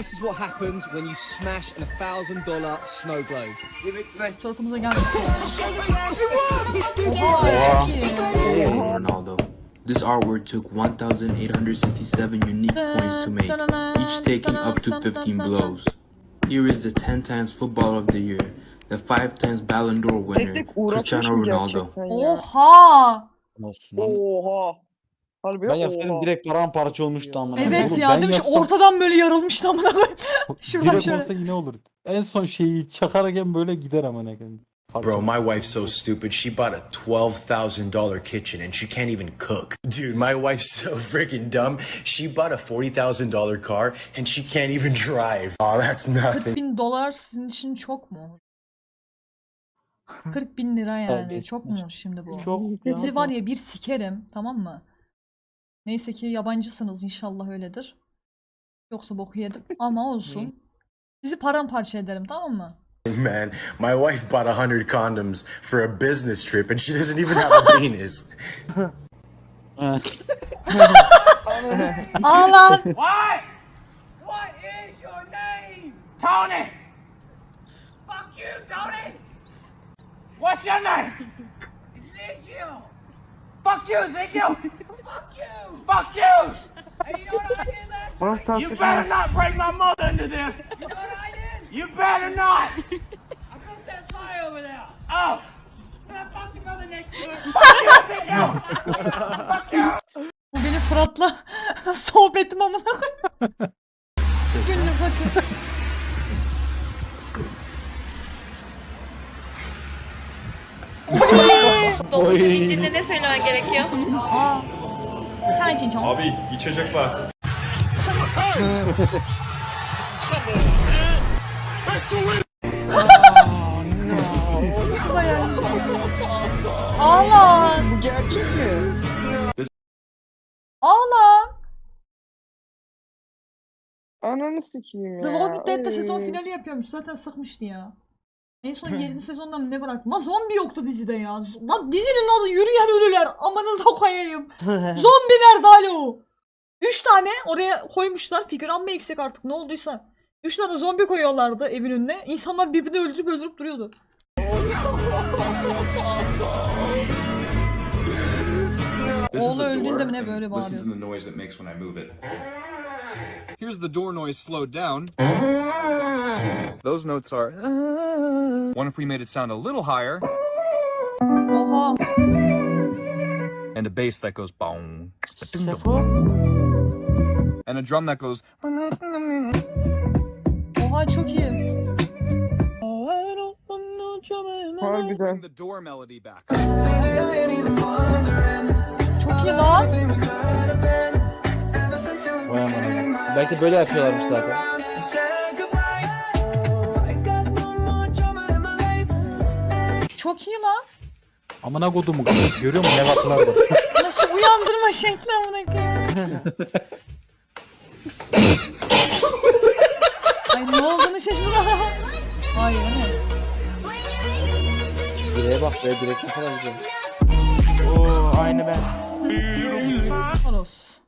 This is what happens when you smash a thousand dollar snow globe. Suratımıza gelmesin. Oha çok. Cristiano Ronaldo. This artwork took 1,867 unique points to make, each taking up to 15 blows. Here is the 10 times Footballer of the Year, the 5 times Ballon d'Or winner, Tek tek uğraşmış Cristiano Ronaldo. gerçekten ya? Oha. Olsun. Oha. Harbi Ben yapsaydım direkt paramparça olmuştu amına. Evet Oğlum ya ben demiş yapsam ortadan böyle yarılmıştı amına koyayım. Şuradan direkt şöyle. olsa yine olur. En son şeyi çakarken böyle gider amına koyayım. Bro, my wife's so stupid. She bought a $12,000 kitchen and she can't even cook. Dude, my wife's so freaking dumb. She bought a $40,000 car and she can't even drive. Oh, that's 40 nothing. bin dolar sizin için çok mu? 40 bin lira yani. Çok mu şimdi bu? Çok Sizi var ya bir sikerim tamam mı? Neyse ki yabancısınız inşallah öyledir. Yoksa boku yedim ama olsun. Sizi paramparça ederim tamam mı? Man, my wife bought a 100 condoms for a business trip and she doesn't even have a penis. Ağlan. What? What is your name? Tony! Fuck you, Tony! What's your name? Ezekiel! Fuck you, Ezekiel! Fuck! Fuck you! Hey, you know what I did last night? You tartışma. better not bring my mother into this! You know what I did? You better not! I put that fly over there! Oh! And I fucked your mother next to it! Fuck you, Ezekiel! Fuck you! Bu benim Fırat'la sohbetim amına koyayım. Günlük bakın. Dolmuşa bindiğinde ne söylemen gerekiyor? İçin çok. Abi içecek var. Ağlan. Bu gerçek mi? Ağlan. Ananı sikeyim ya. The Walking Dead'de sezon finali yapıyormuş. Zaten sıkmıştı ya. En son 7. sezonda mı ne bıraktı? Lan zombi yoktu dizide ya. Lan dizinin adı yürüyen ölüler. Amanıza koyayım. zombi nerede alo? 3 tane oraya koymuşlar. Figüran mı eksik artık ne olduysa. 3 tane zombi koyuyorlardı evin önüne. İnsanlar birbirini öldürüp öldürüp duruyordu. Oğlu öldüğünde mi ne böyle bağırıyor. The noise that makes when I move it. Here's the door noise slowed down. Those notes are. What if we made it sound a little higher, and a bass that goes boom. And a drum that goes. Oha çok iyi. Harbiden. The door melody back. Çok iyi lan. Vay amına koyayım. Belki böyle yapıyorlarmış zaten. Çok iyi lan. Amına kodumu kafası görüyor musun ne baklar var. Nasıl uyandırma şekli amına koyayım. Ay ne olduğunu şaşırdım. Ay o ne? Direğe bak be direkt ne kadar güzel. Oo aynı ben. Oros.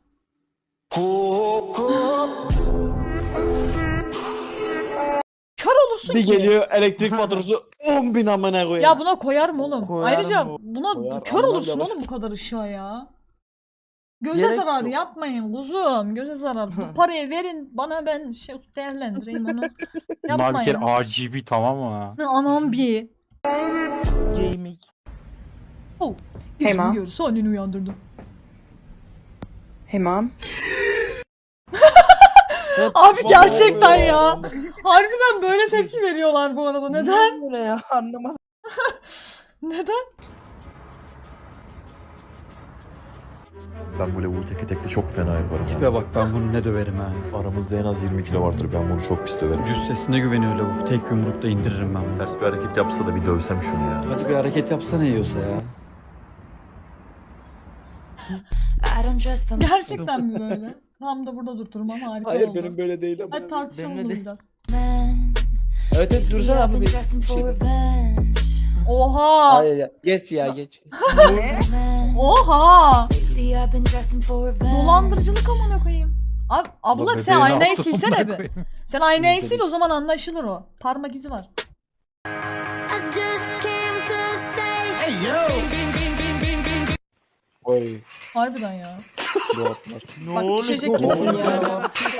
Kör olursun Bir ki. geliyor elektrik faturası 10 bin amına koyayım. Ya buna koyar mı oğlum? Koyarım Ayrıca bu. buna Koyar, kör olursun oğlum bu kadar ışığa ya. Göze Gerek zarar yok. yapmayın kuzum. Göze zarar. Bu parayı verin bana ben şey değerlendireyim onu. Bir kere Yapmayın. RGB tamam mı? Ne Anam bir. Gaming. Oh. Hey, Bizim ma. diyoruz anneni uyandırdım. Mom. Abi gerçekten ya. Harbiden böyle tepki veriyorlar bu arada. Neden? Böyle ya anlamadım. Neden? Ben böyle bu teke tekte çok fena yaparım Tipe bak ben bunu ne döverim ha. Aramızda en az 20 kilo vardır. Ben bunu çok pis döverim. Cüssesine güveniyor lavuk. Tek yumrukta indiririm ben bunu. Ters bir hareket yapsa da bir dövsem şunu ya. Hadi bir hareket yapsana yiyorsa ya. Gerçekten mi böyle? Tam da burada durdurum ama harika Hayır oldu. benim böyle değil ama. Hadi tartışalım bunu de- biraz. Evet evet dursana abi bir şey. Oha! Hayır ya. Geç ya geç. Oha! Dolandırıcılık amına koyayım. Ab abla sen aynayı silsene bir. Sen aynayı sil o zaman anlaşılır o. Parmak izi var. Oy. Harbiden ya. Ne Bak düşecek kesin yani.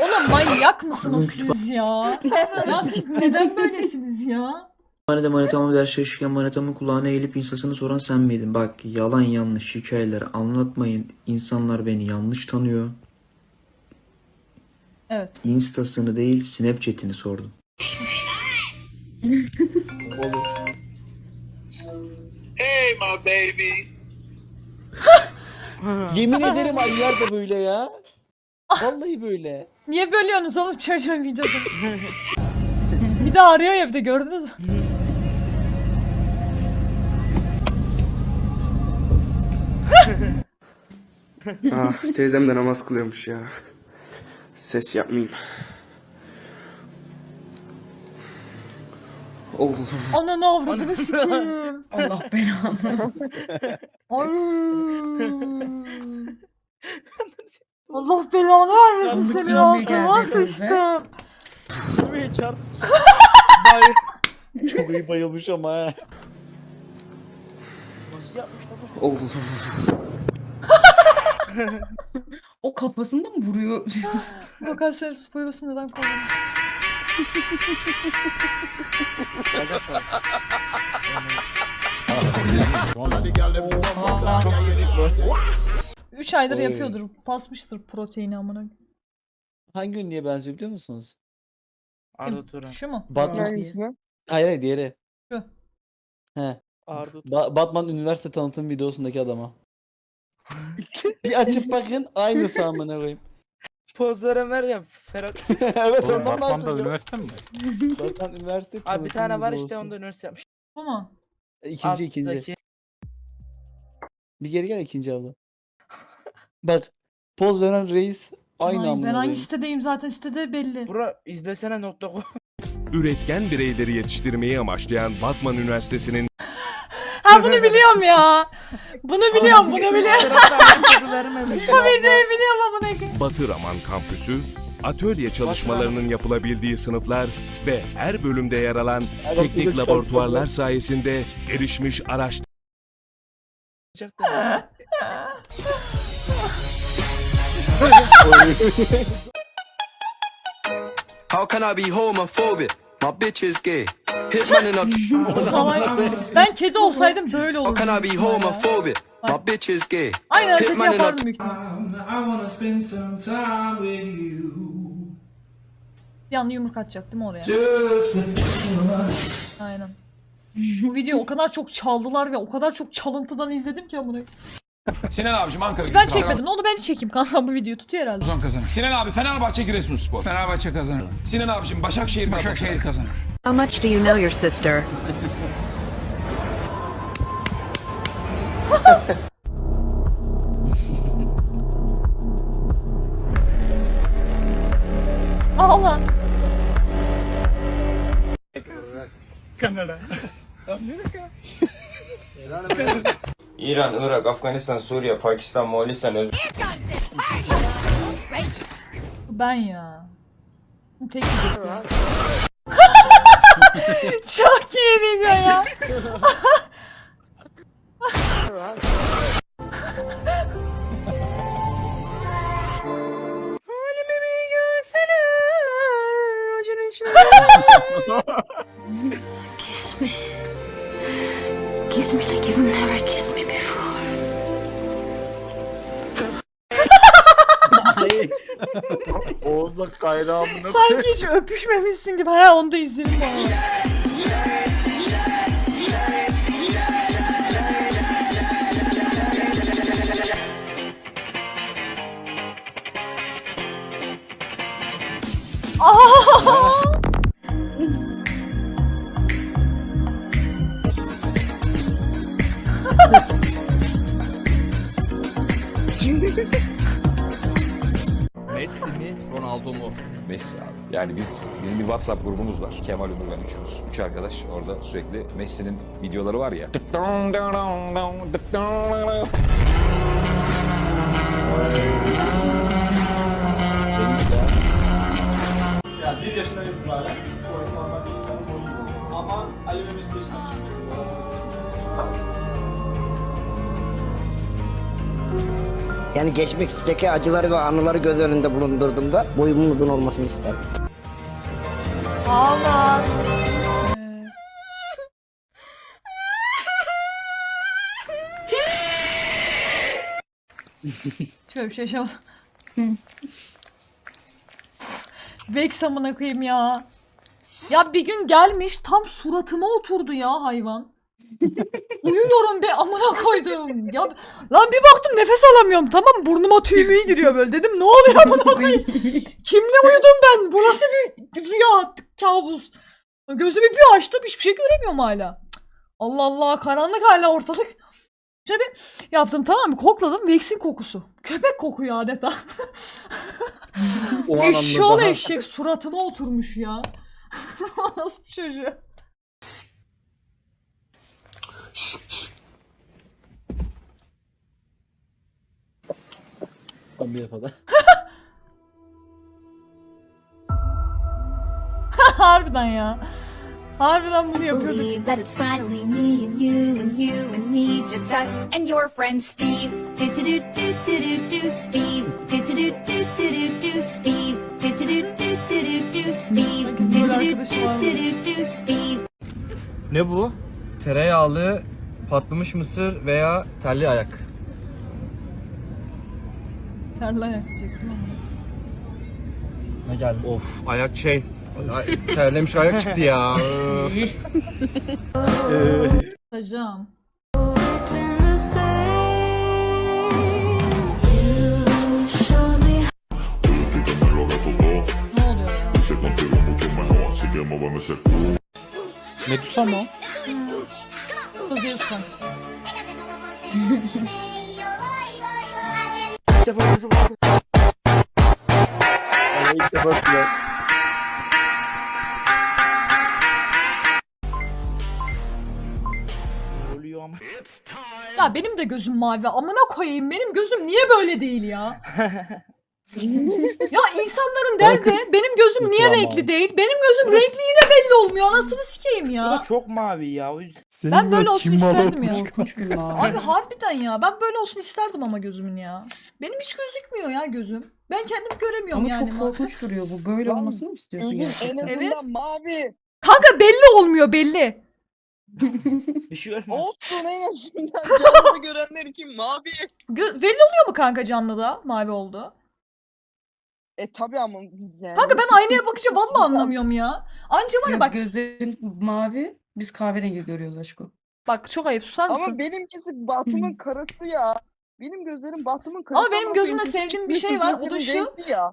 Oğlum manyak mısınız siz ya? ya siz neden böylesiniz ya? Hani de manitamı ders çalışırken manitamın kulağına eğilip instasını soran sen miydin? Bak yalan yanlış hikayeler anlatmayın. İnsanlar beni yanlış tanıyor. Evet. Instasını değil Snapchat'ini sordum. Yemin ederim Aliyar da böyle ya. Vallahi böyle. Niye bölüyorsunuz oğlum çocuğun videosunu? bir de arıyor evde gördünüz mü? Ah, teyzem de namaz kılıyormuş ya. Ses yapmayayım. Oh. Ananı avradını sikeyim. Allah belanı. Ay. Allah belanı vermesin Yandık senin yanmaya altıma geldi sıçtım. Şuraya çarpsın. Çok iyi bayılmış ama ha. Nasıl yapmış lan bu? O kafasında mı vuruyor? Bakan sen spoiler'sı neden koydun? 3 aydır Oy. yapıyordur. Basmıştır proteini amına. Hangi ünlüye benziyor biliyor musunuz? Arda Turan. Şu mu? Batman. Hayır hayır diğeri. Şu. He. Arda Turan. Ba- Batman üniversite tanıtım videosundaki adama. bir açıp bakın aynısı amına koyayım. Pozlara ver ya Ferhat. evet Oğlum ondan Batman'da bahsediyorum. üniversite mi? Batman üniversite Abi bir tane var işte onda üniversite yapmış. Bu mu? İkinci ikinci. Alttaki. Bir geri gel ikinci abla. Bak poz veren reis aynı Ay, amına ben hangi koyayım. sitedeyim zaten sitede belli. Bura izlesene nokta com. Üretken bireyleri yetiştirmeyi amaçlayan Batman Üniversitesi'nin Ha bunu biliyorum ya. Bunu biliyorum bunu biliyorum. Bu videoyu biliyorum amına koyayım. Batı Raman Kampüsü, atölye çalışmalarının yapılabildiği sınıflar ve her bölümde yer alan teknik laboratuvarlar sayesinde gelişmiş araç. How can I be homophobic? My bitch is gay. Hitman in a... Salak. Ben kedi olsaydım böyle olurdu. How can I be homophobic? My bitch is gay. Aynı hareketi yapardım büyük. Bir anda yumruk atacak değil mi oraya? Aynen. Bu videoyu o kadar çok çaldılar ve o kadar çok çalıntıdan izledim ki amına. Sinan abicim Ankara Ben çekmedim. Ne oldu ben çekeyim kanka bu videoyu tutuyor herhalde. kazanır. Sinan abi Fenerbahçe Giresunspor. Fenerbahçe kazanır. Sinan abicim Başakşehir Başakşehir kazanır. How much do you know your sister? Ağla. İran, Irak, Afganistan, Suriye, Pakistan, Moğolistan, Özbekistan. Ben ya. Tek yiyecek ya. Çok iyi video ya. Halime bir görsene. Acının içine. Kiss me. Kiss me like you've never kissed me before. Oğuz'la kayrağımını Sanki hiç öpüşmemişsin gibi. Ha onu da izledim mi, Ronaldo mu? Messi abi. Yani biz bizim bir WhatsApp grubumuz var. Kemal Umur ben üçümüz. Üç arkadaş orada sürekli Messi'nin videoları var ya. Senin 11 yaşından itibaren bir insanın boyu. Ama Ali ve Mesut yaşından çıkıyor. Yani geçmişteki acıları ve anıları göz önünde bulundurduğumda boyumun uzun olmasını isterim. Aman. Bir şey yaşamadım. Vex amına koyayım ya. Ya bir gün gelmiş tam suratıma oturdu ya hayvan. Uyuyorum be amına koydum. Ya lan bir baktım nefes alamıyorum tamam? Burnuma tüy giriyor böyle. Dedim ne oluyor amına koyayım? Kimle uyudum ben? Bu nasıl bir rüya kabus? Gözümü bir açtım hiçbir şey göremiyorum hala. Allah Allah karanlık hala ortalık. Şöyle bir yaptım tamam mı? Kokladım Vex'in kokusu. Köpek kokuyor adeta. Eşşoğlu eşek suratıma oturmuş ya. Nasıl bir çocuğu? Tam bir yapada. Harbiden ya. Harbiden bunu yapıyorduk. Believe that it's finally me and you and you and me, just us and your friend Steve. Do do do do do do do Steve. Do do do do do do do Steve. Do do do do do do do Steve. Do do do do do do Steve. Ne bu? Tereyağlı patlamış mısır veya telli ayak. Terla yapacaktım ama. Ne geldi? Of ayak şey. Ay, terlemiş ayak çıktı ya. Hocam. Ne oluyor ya? Medusa mı? Kızıyorsun. İlk defa gözüm oldu. Vallahi ilk defa ya. Ne oluyor ama? Ya benim de gözüm mavi. Amına koyayım benim gözüm niye böyle değil ya? ya insanların derdi benim gözüm niye Tamam. renkli değil? Benim gözüm renkli yine belli olmuyor. Anasını sikeyim Bu da ya. çok mavi ya o yüzden. Senin Ben böyle biraz olsun isterdim ya. Korkunç bir. Abi harbiden ya. Ben böyle olsun isterdim ama gözümün ya. Benim hiç gözükmüyor ya gözüm. Ben kendim göremiyorum Ama yani. çok korkunç duruyor bu. Böyle Lan, olmasını mı istiyorsun Gözün en gerçekten? azından Evet. mavi. Kanka belli olmuyor belli. Bir şey görmez. Olsun en azından canlı görenler için mavi. Gö- belli oluyor mu kanka canlıda mavi oldu? E tabi ama yani. Kanka ben aynaya bakınca vallahi anlamıyorum ya. Anca var ya bak gözlerin mavi. Biz kahverengi görüyoruz aşkım. bak çok ayıp susar mısın? Ama benimkisi Bahtım'ın karısı ya. Benim gözlerim Bahtım'ın karısı. Ama benim gözümde sevdiğim bir şey var, o da şu. Renkli Ya.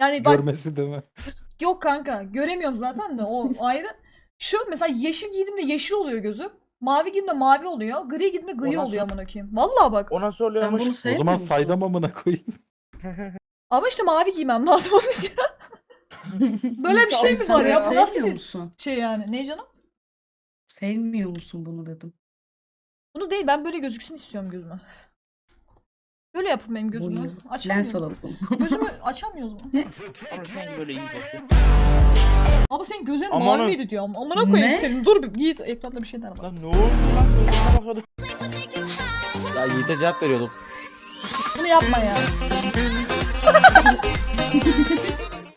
Yani bak Görmesi değil mi? yok kanka göremiyorum zaten de o ayrı. Şu mesela yeşil giydiğimde yeşil oluyor gözüm. Mavi giydiğimde mavi oluyor. Gri giydiğimde gri Ondan oluyor sonra- amına koyayım. Vallahi bak. O nasıl oluyormuş? bunu O zaman saydam amına koyayım. Ama işte mavi giymem lazım onun için. Böyle bir şey mi var ya? Bu nasıl bir musun? şey yani? Ne canım? Sevmiyor musun bunu dedim. Bunu değil ben böyle gözüksün istiyorum gözüme. Böyle yapın benim gözümü. Boyu. Lens Açamıyorum. alalım. Gözümü açamıyoruz mu? Ama sen böyle iyi boşver. Ama senin gözlerin Aman mavi ha. miydi diyorum. Amına koyayım Ne? senin. Dur bir Yiğit ekranda bir şey der bak. Lan ne oldu lan? Gözüme bakıyordum. Ya Yiğit'e cevap veriyordum. Bunu yapma ya.